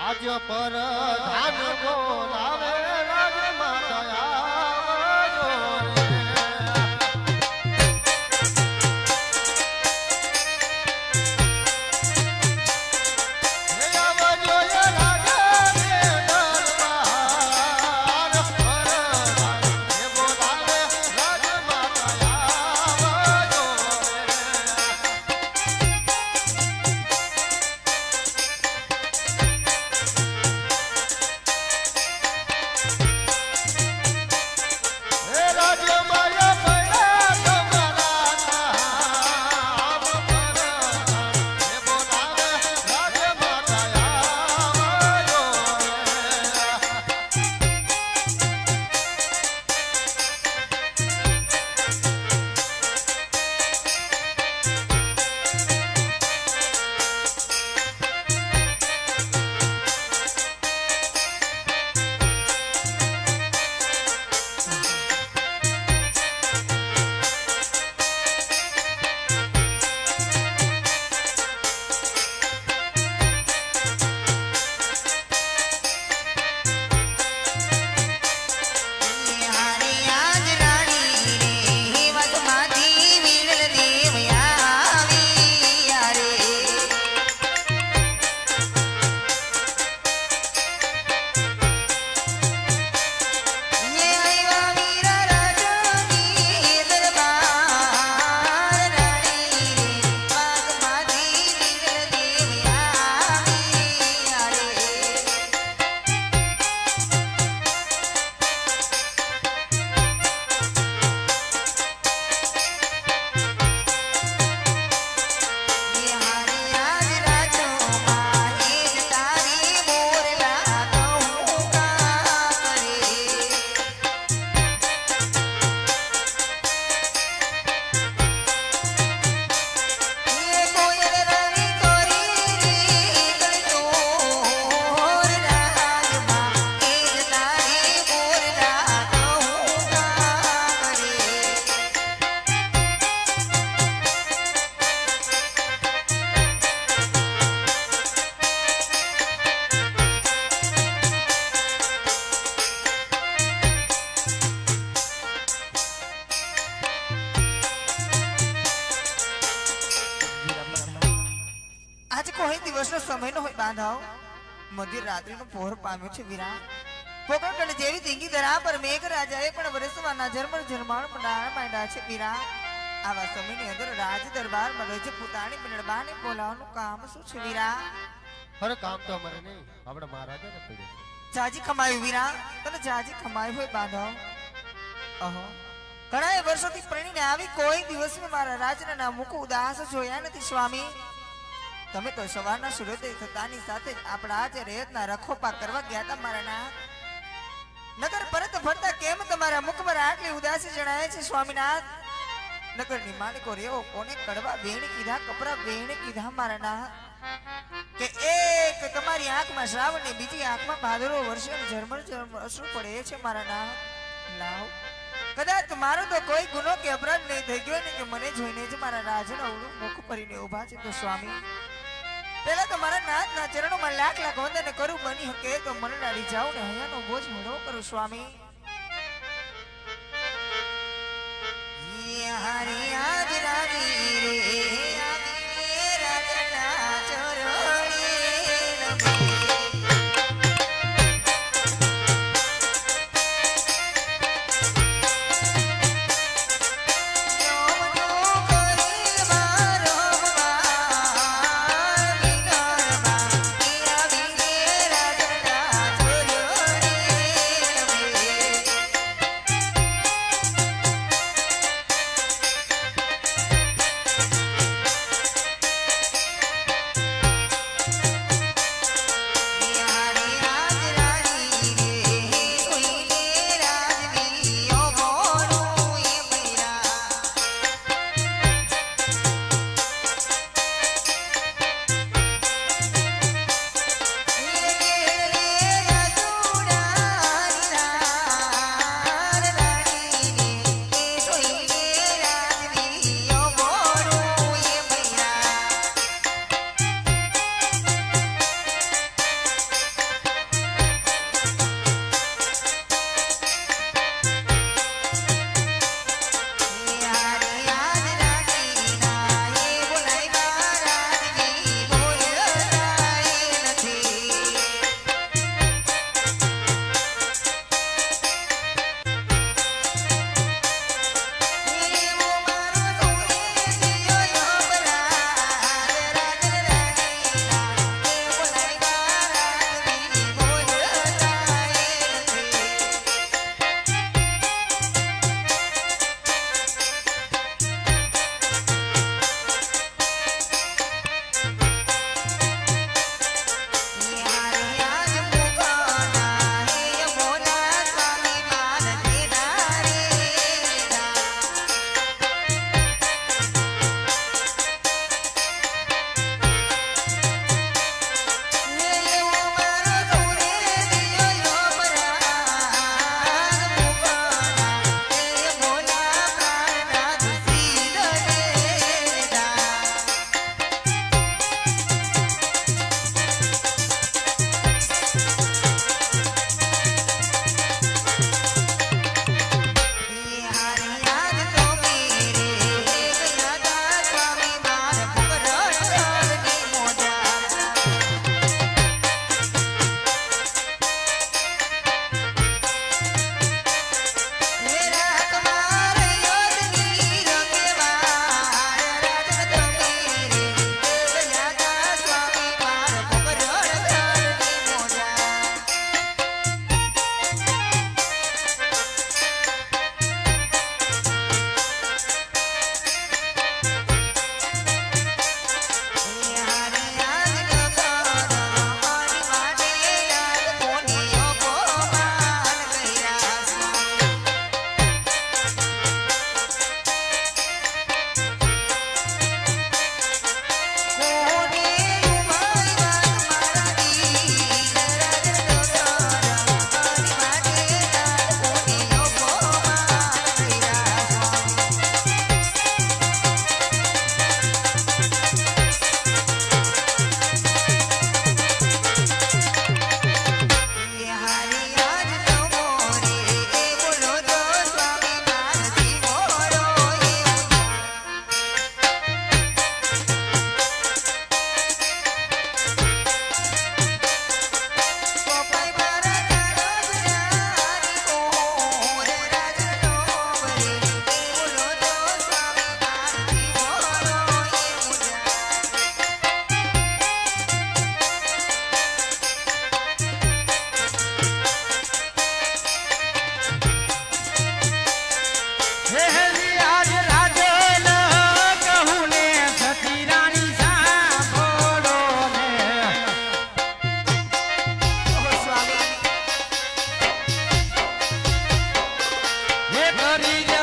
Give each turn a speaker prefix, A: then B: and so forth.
A: આજ પર ધાન બોલાવે.
B: દિવસનો સમય નો હોય બાંધાવ. મધ્ય રાત્રિનો પહોર પામ્યો છે વિરા પોકળ જેવી ધીંગી ધરા પર મેઘ રાજાએ પણ વરસવાના ઝરમર જર્માણ મંડાણ માંડ્યા છે વિરા આવા સમયની અંદર રાજ દરબારમાં રજ પોતાની મિનળબાને બોલાવવાનું કામ શું છે વિરા
A: અરે કામ તો અમારે નહીં. આપણે મહારાજાને પડ્યું
B: જાજી કમાયું વિરા તને જાજી કમાયું હોય બાંધાવ? અહો. ઘણા વર્ષોથી પરણીને આવી કોઈ દિવસ મારા રાજના નામ મુખ ઉદાસ જોયા નથી સ્વામી. તમે તો સવારના સૂર્યોદય થતાની સાથે જ આપણા જે રેતના રખોપા કરવા ગયા હતા મારા નાથ નગર પરત ફરતા કેમ તમારા મુખમાં આટલી ઉદાસી જણાય છે, સ્વામીનાથ? નગરની માલિકો રેવો, કોને કડવા વેણ કીધા, કપરા વેણ કીધા મારા નાથ કે એક તમારી આંખમાં શ્રાવણ ને બીજી આંખમાં ભાદરો વર્ષે ઝરમર ઝરમર અશ્રુ પડે છે મારા નામ લાવ. કદાચ મારો તો કોઈ ગુનો કે અપરાધ નહીં થઈ ગયો ને કે મને જોઈને જ મારા રાજના અવળું મુખ ભરીને ઊભા છે તો સ્વામી. પેલા તો મારા નાથના ચરણોમાં લાખ લાખ વંદન કરું બની શકે તો મને ડાળી જાઉં ને હયાનો બોજ હળો કરું, સ્વામી. હરી આજ રાવી રે આવી રાજના ચરણી કરી